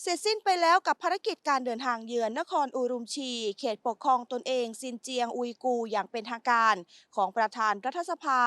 เสร็จสิ้นไปแล้วกับภารกิจการเดินทางเยือนนครอูรุมชี เขตปกครองตนเองซินเจียงอุยกูอย่างเป็นทางการของประธานรัฐสภา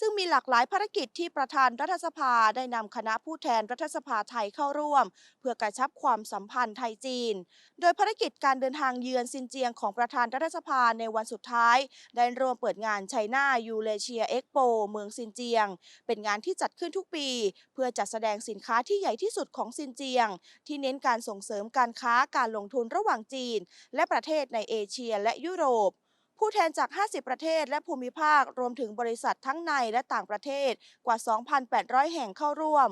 ซึ่งมีหลากหลายภารกิจที่ประธานรัฐสภาได้นำคณะผู้แทนรัฐสภาไทยเข้าร่วม เพื่อกระชับความสัมพันธ์ไทยจีน โดยภารกิจการเดินทางเยือนซินเจียงของประธานรัฐสภาในวันสุดท้าย ได้ร่วมเปิดงานไชน่ายูเลเชียเอ็กโปเมืองซินเจียง เป็นงานที่จัดขึ้นทุกปี เพื่อจัดแสดงสินค้าที่ใหญ่ที่สุดของซินเจียงที่เน้นการส่งเสริมการค้าการลงทุนระหว่างจีน และประเทศในเอเชียและยุโรป ผู้แทนจาก 50 ประเทศและภูมิภาครวมถึงบริษัททั้งในและต่างประเทศกว่า 2,800 แห่งเข้าร่วม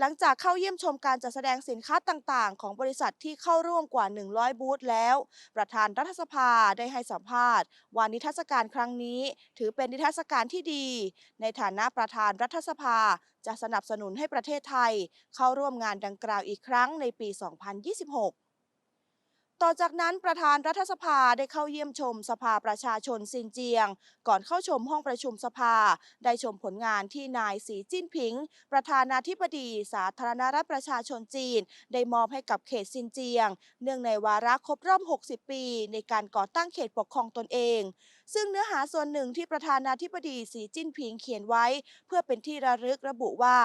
หลังจากเข้าเยี่ยมชมการจัดแสดงสินค้าต่างๆ ของบริษัทที่เข้าร่วมกว่า 100 บูธแล้ว ประธานรัฐสภาได้ให้สัมภาษณ์ว่านิทรรศการครั้งนี้ ถือเป็นนิทรรศการที่ดี ในฐานะประธานรัฐสภาจะสนับสนุนให้ประเทศไทย เข้าร่วมงานดังกล่าวอีกครั้งในปี 2026 ต่อจากนั้นประธานรัฐสภาได้เข้าเยี่ยมชมสภาประชาชนซินเจียง ก่อนเข้าชมห้องประชุมสภา ได้ชมผลงานที่นายสีจิ้นผิง ประธานาธิบดีสาธารณรัฐประชาชนจีน ได้มอบให้กับเขตซินเจียง เนื่องในวาระครบรอบ 60 ปี ในการก่อตั้งเขตปกครองตนเอง ซึ่งเนื้อหาส่วนหนึ่งที่ประธานาธิบดีสีจิ้นผิงเขียนไว้ เพื่อเป็นที่ระลึกระบุว่า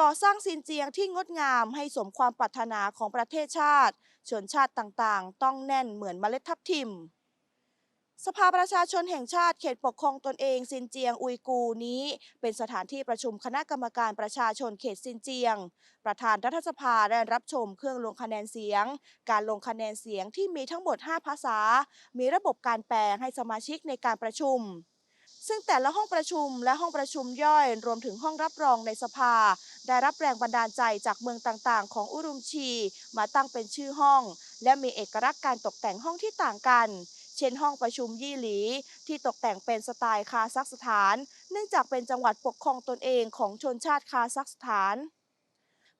ก่อสร้างซินเจียงที่งดงามให้สมความปรารถนาของประเทศชาติ ชนชาติต่างๆ ต้องแน่นเหมือนเมล็ดทับทิม สภาประชาชนแห่งชาติเขตปกครองตนเองซินเจียงอุยกูนี้ เป็นสถานที่ประชุมคณะกรรมการประชาชนเขตซินเจียง ประธานรัฐสภาได้รับชมเครื่องลงคะแนนเสียง การลงคะแนนเสียงที่มีทั้งหมด 5 ภาษา มีระบบการแปลให้สมาชิกในการประชุม ซึ่งแต่ละห้องประชุมและห้องประชุมย่อยรวมถึงห้องรับรองในสภา ได้รับแรงบันดาลใจจากเมืองต่างๆ ของอุรุมชี มาตั้งเป็นชื่อห้อง และมีเอกลักษณ์การตกแต่งห้องที่ต่างกัน เช่นห้องประชุมยี่หลี ที่ตกแต่งเป็นสไตล์คาซัคสถาน เนื่องจากเป็นจังหวัดปกครองตนเองของชนชาติคาซัคสถาน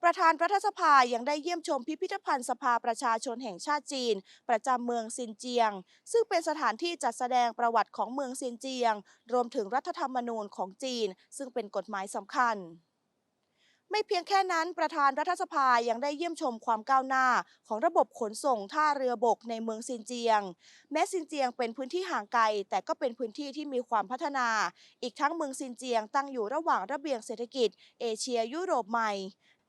ประธานรัฐสภายังได้เยี่ยมชมพิพิธภัณฑ์สภาประชาชนแห่งชาติจีน ประจำเมืองซินเจียง ซึ่งเป็นสถานที่จัดแสดงประวัติของเมืองซินเจียง รวมถึงรัฐธรรมนูญของจีน ซึ่งเป็นกฎหมายสำคัญไม่เพียงแค่นั้นประธานรัฐสภายังได้เยี่ยมชมความก้าวหน้า ของระบบขนส่งท่าเรือบกในเมืองซินเจียง แม้ซินเจียงเป็นพื้นที่ห่างไกล แต่ก็เป็นพื้นที่ที่มีความพัฒนา อีกทั้งเมืองซินเจียงตั้งอยู่ระหว่างระเบียงเศรษฐกิจ เอเชียยุโรปใหม่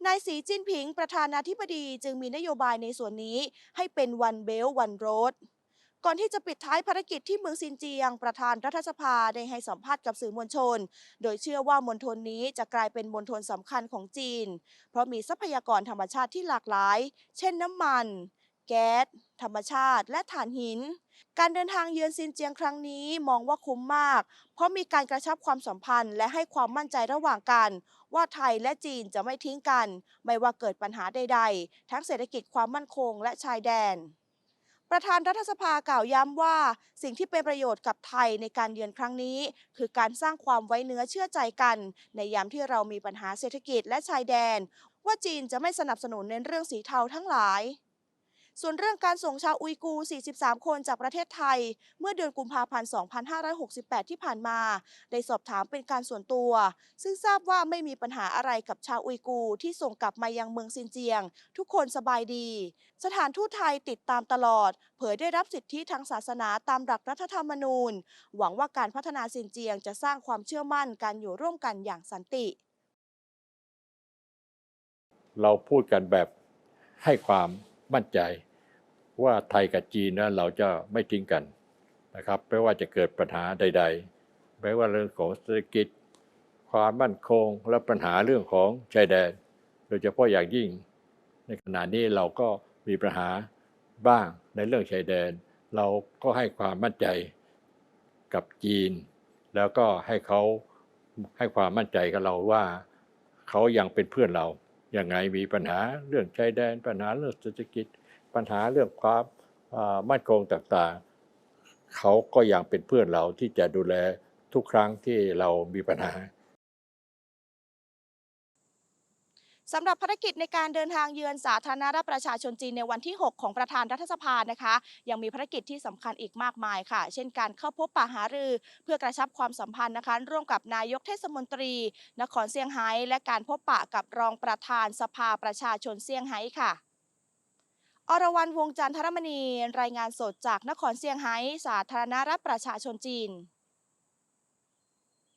นายสีจิ้นผิงประธานาธิบดีจึงมีนโยบายในส่วนนี้ให้เป็นวันเบลวันโรดก่อนที่จะปิดท้ายภารกิจที่เมืองซินเจียง ประธานรัฐสภาได้ให้สัมภาษณ์กับสื่อมวลชน โดยเชื่อว่ามณฑลนี้จะกลายเป็นมณฑลสำคัญของจีน เพราะมีทรัพยากรธรรมชาติที่หลากหลาย เช่นน้ำมัน แก๊ส ธรรมชาติ และถ่านหิน การเดินทางเยือนซินเจียงครั้งนี้มองว่าคุ้มมาก เพราะมีการกระชับความสัมพันธ์ และให้ความมั่นใจระหว่างกัน ว่าไทยและจีนจะไม่ทิ้งกัน ไม่ว่าเกิดปัญหาใด ๆ ทั้งเศรษฐกิจความมั่นคงและชายแดนประธานรัฐสภากล่าวย้ำว่า สิ่งที่เป็นประโยชน์กับไทยในการเยือนครั้งนี้ คือการสร้างความไว้เนื้อเชื่อใจกัน ในยามที่เรามีปัญหาเศรษฐกิจและชายแดน ว่าจีนจะไม่สนับสนุนในเรื่องสีเทาทั้งหลาย ส่วนเรื่องการส่งชาวอุยกูร์43 คนจากประเทศไทย เมื่อเดือนกุมภาพันธ์ 2568 ที่ผ่านมา ได้สอบถามเป็นการส่วนตัว ซึ่งทราบว่าไม่มีปัญหาอะไรกับชาวอุยกูร์ที่ส่งกลับมายังเมืองซินเจียง ทุกคนสบายดี สถานทูตไทยติดตามตลอด เผยได้รับสิทธิทางศาสนาตามหลักรัฐธรรมนูญ หวังว่าการพัฒนาซินเจียงจะสร้างความเชื่อมั่นการอยู่ร่วมกันอย่างสันติ เราพูดกันแบบให้ความมั่นใจ ว่าไทยกับจีนนะเราจะไม่ทิ้งกันนะครับไม่ว่าจะเกิดปัญหาใด ๆ ไม่ว่าเรื่องของเศรษฐกิจ ความมั่นคงและปัญหาเรื่องของชายแดน โดยเฉพาะอย่างยิ่ง ในขณะนี้เราก็มีปัญหาบ้างในเรื่องชายแดน เราก็ให้ความมั่นใจกับจีน แล้วก็ให้เขาให้ความมั่นใจกับเราว่าเขายังเป็นเพื่อนเรายังไงมีปัญหาเรื่องชายแดน ปัญหาเรื่องเศรษฐกิจ ปัญหาเรื่องความมั่นคงต่างๆ เขาก็ยังเป็นเพื่อนเราที่จะดูแลทุกครั้งที่เรามีปัญหาสำหรับภารกิจในการเดินทางเยือนสาธารณรัฐประชาชนจีนในวันที่ 6 ของประธานรัฐสภานะคะ ยังมีภารกิจที่สำคัญอีกมากมายค่ะ เช่นการเข้าพบปะหารือ เพื่อกระชับความสัมพันธ์นะคะ ร่วมกับนายกเทศมนตรี นครเซี่ยงไฮ้และการพบปะกับรองประธานสภาประชาชนเซี่ยงไฮ้ค่ะ อรวรรณวงจันทรมณี รายงานสดจากนครเซี่ยงไฮ้ สาธารณรัฐประชาชนจีน